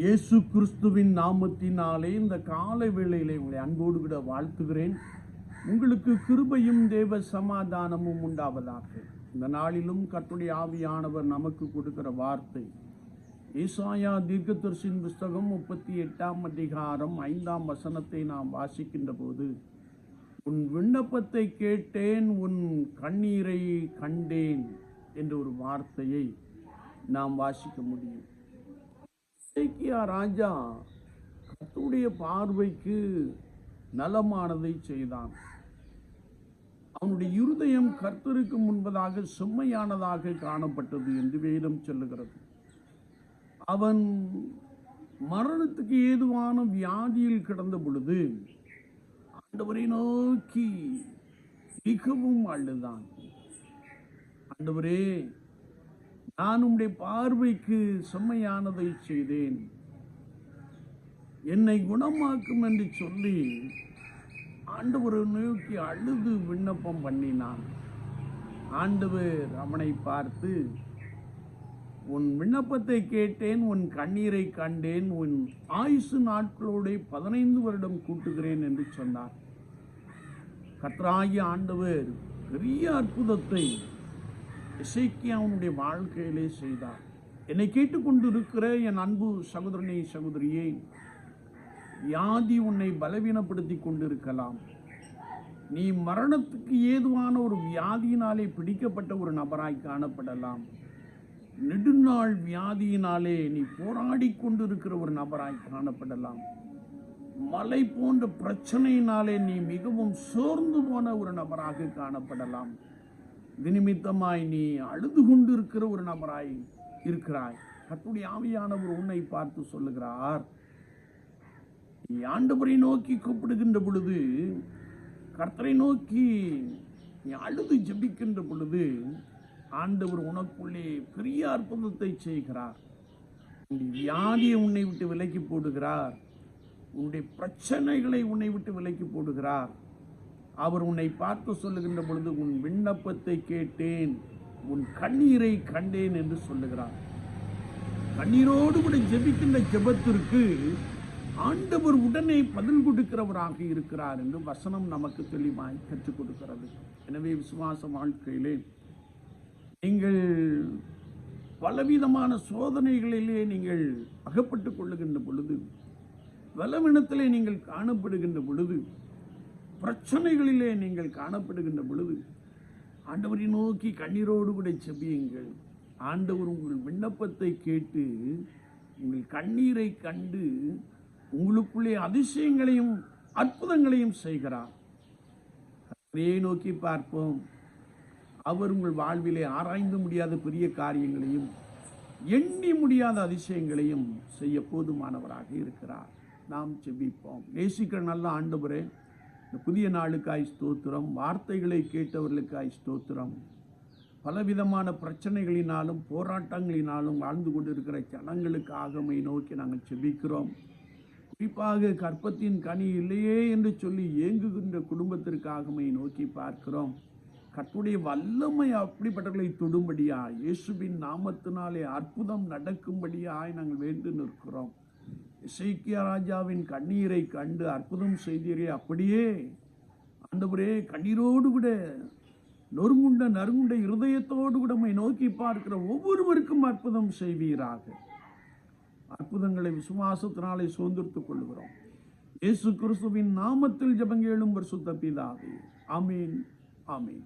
இயேசு கிறிஸ்துவின் நாமத்தினாலே இந்த காலை வேளையிலே உங்களை அன்போடு விட வாழ்த்துகிறேன். உங்களுக்கு கிருபையும் தேவ சமாதானமும் உண்டாவதாக. இந்த நாளிலும் கர்த்தருடைய ஆவியானவர் நமக்கு கொடுக்கிற வார்த்தை. ஈசாயா தீர்க்கதர்சின் புஸ்தகம் முப்பத்தி எட்டாம் அதிகாரம் ஐந்தாம் வசனத்தை நாம் வாசிக்கின்ற போது உன் விண்ணப்பத்தை கேட்டேன் உன் கண்ணீரை கண்டேன் என்ற ஒரு வார்த்தையை நாம் வாசிக்க முடியும். இசைக்கியா ராஜா கத்துடைய பார்வைக்கு நலமானதை செய்தான். அவனுடைய இருதயம் கர்த்தருக்கு முன்பதாக செம்மையானதாக காணப்பட்டது என்று வேதம் சொல்லுகிறது. அவன் மரணத்துக்கு ஏதுவான வியாதியில் கிடந்த பொழுது ஆண்டவரை நோக்கி மிகவும் அழுதான். ஆண்டவரே நான் உம்முடைய பார்வைக்கு செம்மையானதை செய்தேன். என்னை குணமாக்கும் என்று சொல்லி ஆண்டவரை நோக்கி அழுது விண்ணப்பம் பண்ணினான். ஆண்டவர் அவனை பார்த்து உன் விண்ணப்பத்தை கேட்டேன் உன் கண்ணீரை கண்டேன் உன் ஆயுசு நாட்களோடு பதினைந்து வருடம் கூட்டுகிறேன் என்று சொன்னார். கர்த்தராகிய ஆண்டவர் பெரிய அற்புதத்தை இசைக்கியாவுடைய வாழ்க்கையிலே செய்தார். என்னை கேட்டுக்கொண்டிருக்கிற என் அன்பு சகோதரனை சகோதரியே வியாதி உன்னை பலவீனப்படுத்தி கொண்டிருக்கலாம். நீ மரணத்துக்கு ஏதுவான ஒரு வியாதியினாலே பிடிக்கப்பட்ட ஒரு நபராய் காணப்படலாம். நெடுநாள் வியாதியினாலே நீ போராடி கொண்டிருக்கிற ஒரு நபராய் காணப்படலாம். மலை போன்ற பிரச்சனையினாலே நீ மிகவும் சோர்ந்து போன ஒரு நபராக காணப்படலாம். இது நிமித்தமாய் நீ அழுது கொண்டிருக்கிற ஒரு நபராய் இருக்கிறாய். கத்துடைய ஆவியானவர் உன்னை பார்த்து சொல்லுகிறார். நீ ஆண்டவரை நோக்கி கூப்பிடுகின்ற பொழுது கர்த்தரை நோக்கி நீ அழுது ஜெபிக்கின்ற பொழுது ஆண்டவர் உனக்குள்ளே பெரிய அற்புதத்தை செய்கிறார். வியாதியை உன்னை விட்டு விலக்கி போடுகிறார். உன்னுடைய பிரச்சனைகளை உன்னை விட்டு விலக்கி போடுகிறார். அவர் உன்னை பார்த்து சொல்லுகின்ற பொழுது உன் விண்ணப்பத்தை கேட்டேன் உன் கண்ணீரை கண்டேன் என்று சொல்லுகிறார். கண்ணீரோடு கூட ஜெபிக்கின்ற ஜெபத்திற்கு ஆண்டவர் உடனே பதில் கொடுக்கிறவராக இருக்கிறார் என்று வசனம் நமக்கு தெளிவாய் கற்றுக் கொடுக்கிறது. எனவே விசுவாச வாழ்க்கையிலே நீங்கள் பலவிதமான சோதனைகளிலே நீங்கள் அகப்பட்டுக் கொள்ளுகின்ற பொழுது பலவினத்திலே நீங்கள் காணப்படுகின்ற பொழுது பிரச்சனைகளிலே நீங்கள் காணப்படுகின்ற பொழுது ஆண்டவரை நோக்கி கண்ணீரோடு கூட செபியுங்கள். ஆண்டவர் உங்கள் விண்ணப்பத்தை கேட்டு உங்கள் கண்ணீரை கண்டு உங்களுக்குள்ளே அதிசயங்களையும் அற்புதங்களையும் செய்கிறார். கர்த்தரையே நோக்கி பார்ப்போம். அவர் உங்கள் வாழ்விலே ஆராய்ந்து முடியாத பெரிய காரியங்களையும் எண்ணி முடியாத அதிசயங்களையும் செய்ய போதுமானவராக இருக்கிறார். நாம் செபிப்போம். நேசிக்கிற நல்ல ஆண்டவரே இந்த புதிய நாளுக்காய் ஸ்தோத்திரம் வார்த்தைகளை கேட்டவர்களுக்காய் ஸ்தோத்திரம். பலவிதமான பிரச்சனைகளினாலும் போராட்டங்களினாலும் வாழ்ந்து கொண்டிருக்கிற ஜனங்களுக்காகமை நோக்கி நாங்கள் செபிக்கிறோம். குறிப்பாக கற்பத்தின் கனி இல்லையே என்று சொல்லி ஏங்குகின்ற குடும்பத்திற்காகமை நோக்கி பார்க்கிறோம். கற்புடைய வல்லமை அப்படிப்பட்டவர்களை தொடும்படியா இயேசுவின் நாமத்தினாலே அற்புதம் நடக்கும்படியாய் நாங்கள் வேண்டு நிற்கிறோம். இசைக்கிய ராஜாவின் கண்ணீரை கண்டு அற்புதம் செய்தீரே அப்படியே. அந்தபுரே கண்ணீரோடு கூட நொறுங்குண்ட நறுங்குண்ட இருதயத்தோடு கூட நம்மை நோக்கி பார்க்கிற ஒவ்வொருவருக்கும் அற்புதம் செய்வீராக. அற்புதங்களை விசுவாசத்தினாலே சுதந்திரத்துக் கொள்கிறோம் இயேசு கிறிஸ்துவின் நாமத்தில் ஜபங்கேளும் பரிசுத்த பிதாவே. ஆமீன் ஆமீன்.